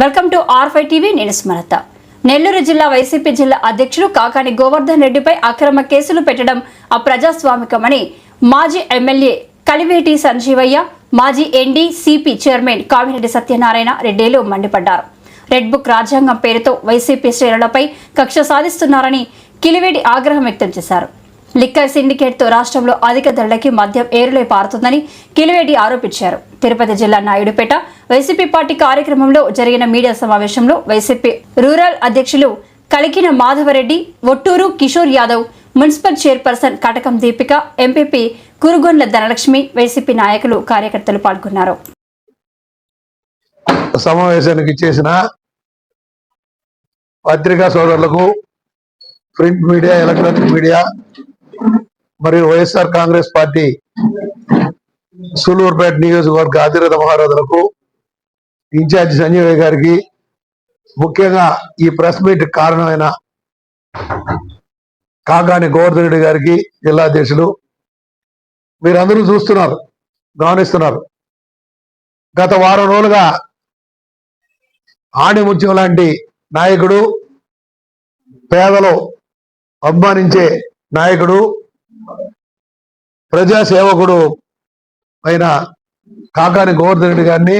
Welcome to R five TV నేను స్మరత. నెల్లూరు జిల్లా వైసీపీ జిల్లా అధ్యక్షుడు కాకాని గోవర్ధన్ రెడ్డిపై అక్రమ కేసులు పెట్టడం అప్రజాస్వామికమని మాజీ ఎమ్మెల్యే కలివేటి సంజీవయ్య మాజీ MD CP chairman Kamireddy Satyanarayana రెడ్డిలు మండిపడ్డారు. రెడ్ బుక్ రాజ్యాంగం పేరుతో వైసీపీ శ్రేణులపై కక్ష సాధిస్తున్నారని కిలివేడి ఆగ్రహం వ్యక్తం చేశారు. లిక్కర్ సిండికేట్తో రాష్ట్రంలో అధిక ధరలకి మద్యం ఏరులై పారుతుందని కిలివేడి ఆరోపించారు. తిరుపతి జిల్లా నాయుడుపేట వైసీపీ పార్టీ కార్యక్రమంలో జరిగిన మీడియా సమావేశంలో వైసీపీ రూరల్ అధ్యక్షులు Kalikina Madhavareddy Otturu Kishore Yadav municipal chairperson Katakam Deepika MPP Kurugondla Dhanalakshmi YCP నాయకులు కార్యకర్తలు పాల్గొన్నారు. సమావేశానికి చేసిన పత్రికా సోదరులకు ప్రింట్ మీడియా ఎలక్ట్రానిక్ మీడియా మరియు వైఎస్ఆర్ కాంగ్రెస్ పార్టీ సూలూరుపేట నియోజకవర్గ ఆదిరథ మహారాజులకు ఇన్ఛార్జి సంజయ్ గారికి ముఖ్యంగా ఈ ప్రెస్ మీట్ కారణమైన కాకాని గోవర్ధన్ రెడ్డి గారికి జిల్లా అధ్యక్షులు. మీరందరూ చూస్తున్నారు గమనిస్తున్నారు. గత వారం రోజులుగా ఆణిముత్యం లాంటి నాయకుడు పేదలు అభిమానించే నాయకుడు ప్రజాసేవకుడు అయిన కాకాని గోవర్ధన్ రెడ్డి గారిని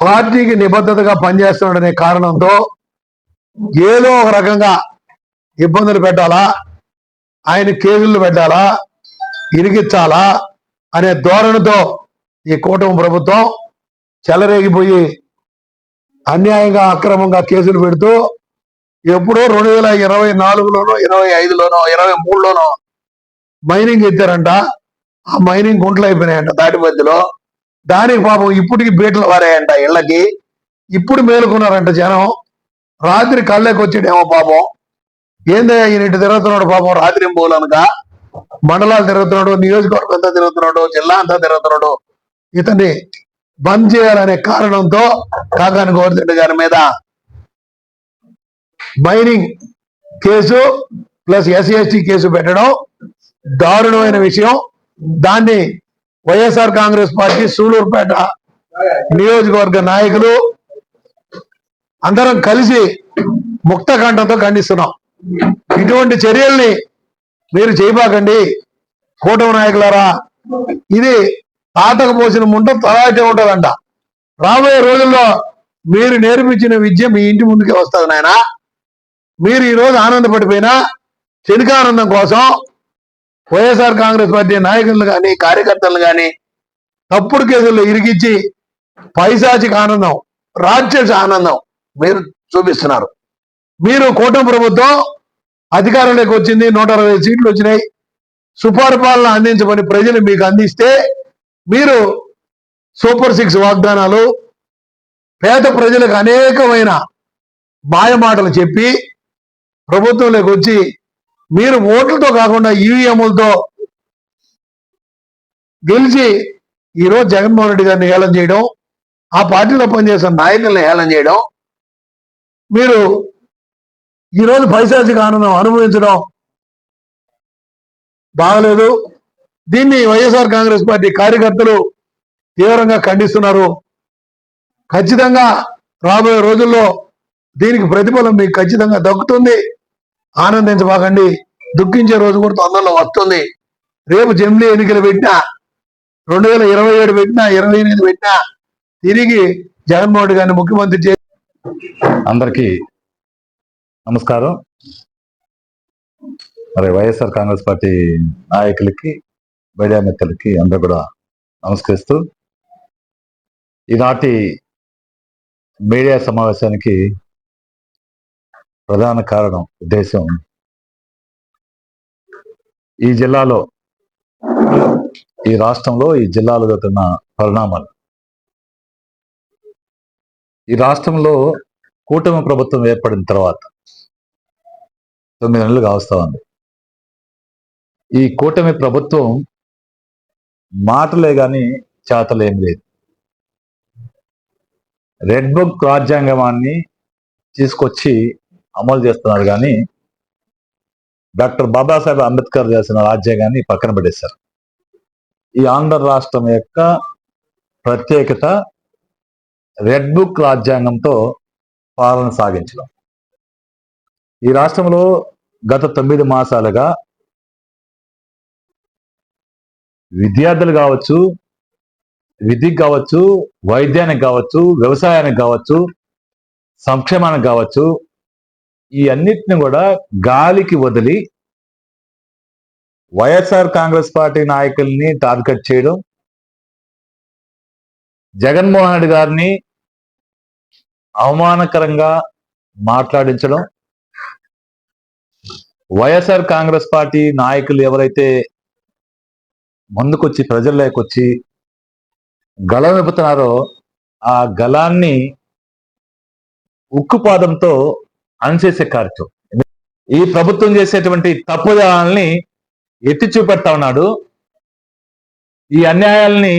పార్టీకి నిబద్ధతగా పనిచేస్తున్నాడనే కారణంతో ఏదో ఒక రకంగా ఇబ్బందులు పెట్టాలా? ఆయన కేసులు పెట్టాలా? ఇరిగించాలా అనే ధోరణితో ఈ కూటమి ప్రభుత్వం చెలరేగిపోయి అన్యాయంగా అక్రమంగా కేసులు పెడుతూ ఎప్పుడో రెండు వేల ఇరవై నాలుగులోనో ఇరవై ఐదులోనో ఇరవై మూడులోనో మైనింగ్ ఎత్తారంట ఆ మైనింగ్ గుంటలు అయిపోయినాయంట దాటి మధ్యలో. దానికి పాపం ఇప్పటికి బీటలు వారాయంట ఇళ్ళకి. ఇప్పుడు మేలుకున్నారంట జనం. రాత్రి కళ్ళకి వచ్చాడేమో పాపం. ఏందయ్యా ఈయన ఇటు తిరుగుతున్నాడు పాపం? రాత్రి మూలనగా మండలాలు తిరుగుతున్నాడు నియోజకవర్గం అంతా తిరుగుతున్నాడు జిల్లా అంతా తిరుగుతున్నాడు. ఇతన్ని బంద్ చేయాలనే కారణంతో కాకాని గోవర్ధన్ గారి మీద mining case plus SC ST case పెట్టడం దారుణమైన విషయం. దాన్ని వైఎస్ఆర్ కాంగ్రెస్ పార్టీ సూలూరుపేట నియోజకవర్గ నాయకులు అందరం కలిసి ముక్త కంఠంతో ఖండిస్తున్నాం. ఇటువంటి చర్యల్ని మీరు చేయబాకండి. కూటమి నాయకులారా ఇది తాతకు పోసిన ముంట తలాటే ఉంటుందంట. రాబోయే రోజుల్లో మీరు నేర్పించిన విద్య మీ ఇంటి ముందుకే వస్తుంది నాయనా. మీరు ఈరోజు ఆనందపడిపోయినా క్షణికానందం కోసం వైఎస్ఆర్ కాంగ్రెస్ పార్టీ నాయకులను కానీ కార్యకర్తలను కానీ తప్పుడు కేసుల్లో ఇరికిచ్చి పైశాచిక ఆనందం రాక్షస ఆనందం మీరు చూపిస్తున్నారు. మీరు కూటమి ప్రభుత్వం అధికారంలోకి వచ్చింది నూట అరవై సీట్లు వచ్చినాయి. సుపరిపాలన అందించమని ప్రజలు మీకు అందిస్తే మీరు సూపర్ సిక్స్ వాగ్దానాలు పేద ప్రజలకు అనేకమైన మాయమాటలు చెప్పి ప్రభుత్వంలోకి వచ్చి మీరు ఓట్లతో కాకుండా ఈవీఎంలతో గెలిచి ఈరోజు జగన్మోహన్ రెడ్డి గారిని హేళన చేయడం ఆ పార్టీలో పనిచేసిన నాయకుల్ని హేళన చేయడం మీరు ఈరోజు పైశాచిక ఆనందం అనుభవించడం బాగలేదు. దీన్ని వైఎస్ఆర్ కాంగ్రెస్ పార్టీ కార్యకర్తలు తీవ్రంగా ఖండిస్తున్నారు. ఖచ్చితంగా రాబోయే రోజుల్లో దీనికి ప్రతిఫలం మీకు ఖచ్చితంగా దక్కుతుంది. ఆనందించబాకండి. దుఃఖించే రోజు కూడా తొందరలో వస్తుంది. రేపు జమిలీ ఎన్నికలు పెట్టినా రెండు వేల ఇరవై ఏడు పెట్టినా ఇరవై ఎనిమిది పెట్టినా తిరిగి జగన్మోహన్ రెడ్డి గారిని ముఖ్యమంత్రి చేసి అందరికీ నమస్కారం. మరి వైఎస్ఆర్ కాంగ్రెస్ పార్టీ నాయకులకి మీడియా మిత్రులకి అందరూ కూడా నమస్కరిస్తూ ఈనాటి మీడియా సమావేశానికి ప్రధాన కారణం ఉద్దేశం. ఈ జిల్లాలో ఈ రాష్ట్రంలో ఈ జిల్లాలో జరుగుతున్న పరిణామాలు. ఈ రాష్ట్రంలో కూటమి ప్రభుత్వం ఏర్పడిన తర్వాత తొమ్మిది నెలలు కావస్తా ఉంది. ఈ కూటమి ప్రభుత్వం మాటలే కానీ చేతలేం లేదు. రెడ్ బుక్ రాజ్యాంగమాన్ని తీసుకొచ్చి అమలు చేస్తున్నారు కానీ డాక్టర్ బాబాసాహెబ్ అంబేద్కర్ చేసిన రాజ్యాంగాన్ని పక్కన పడేశారు ఈ ఆంధ్ర రాష్ట్రం యొక్క ప్రత్యేకత రెడ్ బుక్ రాజ్యాంగంతో పాలన సాగించడం. ఈ రాష్ట్రంలో గత తొమ్మిది మాసాలుగా విద్యార్థులు కావచ్చు విద్యకు కావచ్చు వైద్యానికి కావచ్చు వ్యవసాయానికి కావచ్చు సంక్షేమానికి కావచ్చు ఈ అన్నిటిని కూడా గాలికి వదిలి వైఎస్ఆర్ కాంగ్రెస్ పార్టీ నాయకుల్ని టార్గెట్ చేయడం జగన్మోహన్ రెడ్డి గారిని అవమానకరంగా మాట్లాడించడం వైఎస్ఆర్ కాంగ్రెస్ పార్టీ నాయకులు ఎవరైతే ముందుకొచ్చి ప్రజల్లోకి వచ్చి గళం విప్పుతున్నారో ఆ గళాన్ని ఉక్కుపాదంతో అణచేసే కార్యక్రమం. ఈ ప్రభుత్వం చేసేటువంటి తప్పుదాలని ఎత్తి చూపెడతా ఉన్నాడు. ఈ అన్యాయాల్ని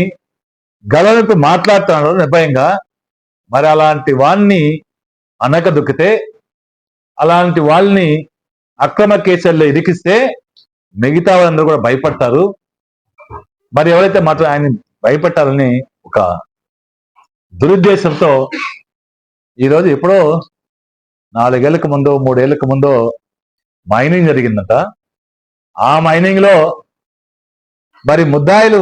గళవిప్పి మాట్లాడుతున్నాడు నిర్భయంగా. మరి అలాంటి వాణ్ణి అనక దుక్కితే అలాంటి వాళ్ళని అక్రమ కేసుల్లో ఇరికిస్తే మిగతా వాళ్ళందరూ కూడా భయపడతారు. మరి ఎవరైతే మాత్రం ఆయన భయపెట్టాలని ఒక దురుద్దేశంతో ఈరోజు ఎప్పుడో నాలుగేళ్ళకు ముందు మూడేళ్ళకు ముందు మైనింగ్ జరిగిందంట. ఆ మైనింగ్లో మరి ముద్దాయిలు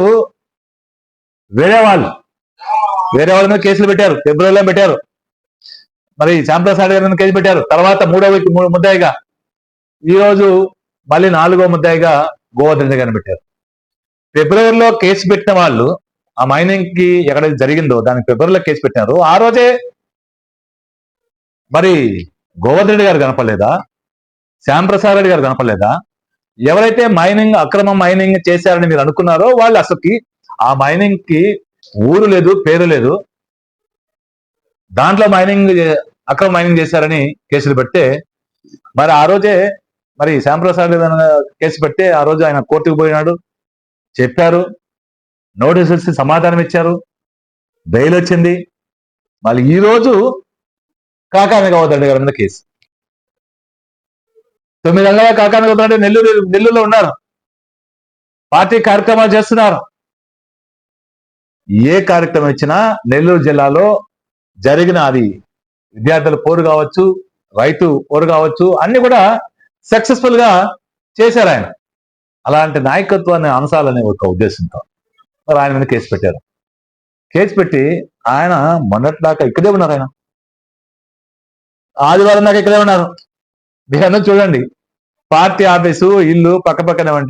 వేరే వాళ్ళు వేరే వాళ్ళ మీద కేసులు పెట్టారు ఫిబ్రవరిలో పెట్టారు? మరి శ్యాంప్రసాద్ గారి మీద కేసు పెట్టారు. తర్వాత మూడో వ్యక్తి మూడు ముద్దాయిగా ఈ రోజు మళ్ళీ నాలుగో ముద్దాయిగా గోవర్ధన్ గారిని పెట్టారు. ఫిబ్రవరిలో కేసు పెట్టిన వాళ్ళు ఆ మైనింగ్కి ఎక్కడైతే జరిగిందో దానికి ఫిబ్రవరిలో కేసు పెట్టినారు. ఆ రోజే మరి గోవర్ధన్ రెడ్డి గారు కనపడలేదా? శ్యాంప్రసాద్ రెడ్డి గారు కనపడలేదా? ఎవరైతే మైనింగ్ అక్రమ మైనింగ్ చేశారని మీరు అనుకున్నారో వాళ్ళు అసలుకి ఆ మైనింగ్కి ఊరు లేదు పేరు లేదు. దాంట్లో మైనింగ్ అక్రమ మైనింగ్ చేశారని కేసులు పెడితే మరి ఆ రోజే మరి శ్యాంప్రసాద్ కేసు పెడితే ఆ రోజు ఆయన కోర్టుకు పోయినాడు. చెప్పారు. నోటీసులు సమాధానం ఇచ్చారు. బెయిల్ వచ్చింది. మళ్ళీ ఈ రోజు కాకాని గౌతండి గారి మీద కేసు. తొమ్మిది నెలలుగా కాకాని గౌతండి నెల్లూరు నెల్లూరులో ఉన్నారు. పార్టీ కార్యక్రమాలు చేస్తున్నారు. ఏ కార్యక్రమం ఇచ్చినా నెల్లూరు జిల్లాలో జరిగిన అది విద్యార్థుల పోరు కావచ్చు రైతు పోరు కావచ్చు అన్ని కూడా సక్సెస్ఫుల్గా చేశారు ఆయన. అలాంటి నాయకత్వాన్ని అంశాలనే ఒక ఉద్దేశంతో మరి ఆయన మీద కేసు పెట్టారు. కేసు పెట్టి ఆయన మొన్నట్లాగా ఇక్కడే ఉన్నారు ఆయన. ఆదివారం దాకా ఇక్కడే ఉన్నారు. మీరందరూ చూడండి. పార్టీ ఆఫీసు ఇల్లు పక్క పక్కనే ఉంటే